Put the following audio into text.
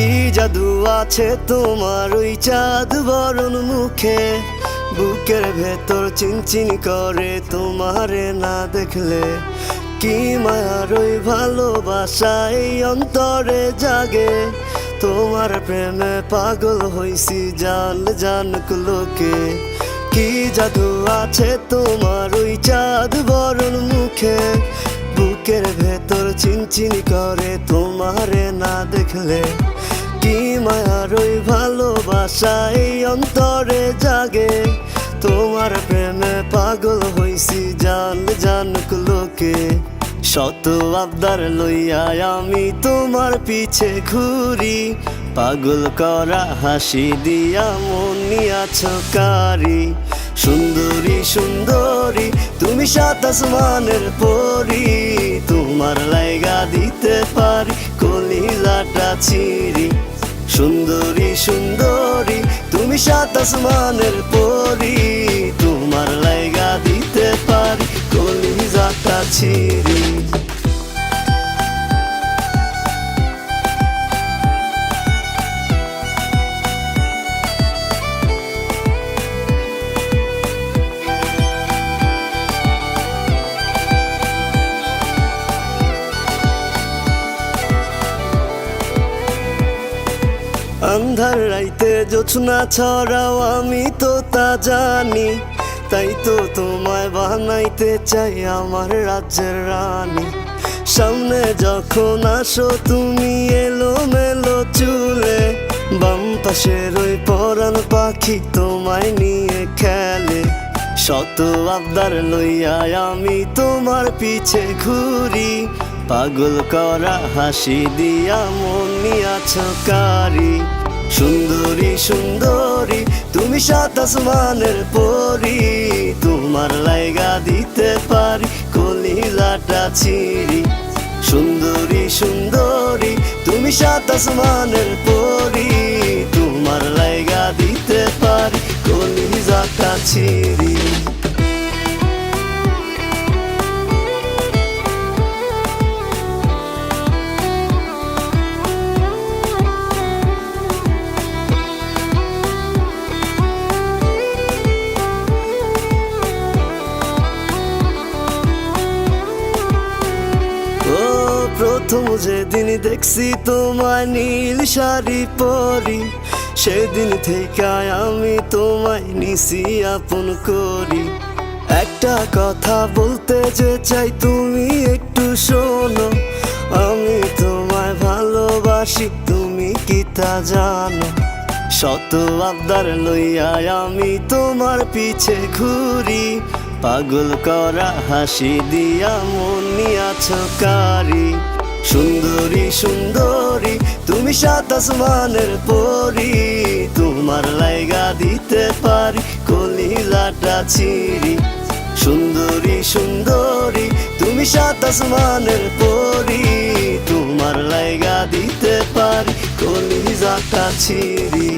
কি জাদু আছে তোমার ওই চাঁদ বরণ মুখে? বুকের ভেতর চিনচিন করে তোমারে না দেখলে। কি মায়ার ওই ভালোবাসা এই অন্তরে জাগে? তোমার প্রেমে পাগল হইছি জান জানক লোকে। কি জাদু আছে তোমার ওই চাঁদ বরণ মুখে? বুকের ভেতর চিনচিন করে তোমারে না দেখলে। মায়ার ওই ভালোবাসা অন্তরে জাগে। তোমার প্রেমে পাগল হইছি জান জানক লোকে। শত আবদার লইয়া আমি তোমার পিছে ঘুরি। পাগল করা হাসি দিয়া মনিয়াছ কারি। সুন্দরী সুন্দরী, তুমি সাত আসমানের পরি। তোমার লাইগা দিতে পারি, কলিলাটা চিরি সুন্দরী সুন্দরী তুমি সাত আসমানের পরি। তোমার লাইগা দিতে পারি কলিজাটা ছিরি আন্ধার রাইতে জোছনা ছড়াও আমি তো তা জানি। তাই তো তোমায় বানাইতে চাই আমার রাজ্যের রানী। সামনে যখন আসো তুমি এলো মেলো চুলে, বাম পাশের ওই পরাণ পাখি তোমায় নিয়ে খেলে। শত আবদার লইয়া আমি তোমার পিছে ঘুরি, পাগল করা হাসি দিয়া মনিয়াছ কারি সুন্দরী সুন্দরী, তুমি সাত আসমানের পরি। তোমার লাইগা দিতে পারি, কলিলাটা ছিড়ি। সুন্দরী সুন্দরী, তুমি সাত আসমানের পরি। প্রথম যেদিন দেখছি তোমায় নীল শাড়ি পরি, সেদিন থেকে আমি তোমায় নিছি আপন করি। একটা কথা বলতে যে চাই তুমি একটু শোনো, আমি তোমায় ভালোবাসি, তুমি কি তা জানো? শত আবদার লইয়া আমি তোমার পিছে ঘুরি, পাগল করা হাসি দিয়া মনিয়াছ কারি সুন্দরী সুন্দরী, তুমি সাত আসমানের পরি। তোমার লাইগা দিতে পারি কলিলাটা ছিরি সুন্দরী সুন্দরী, তুমি সাত আসমানের পরি। তোমার লাইগা দিতে পারি, কলিজাটা ছিরি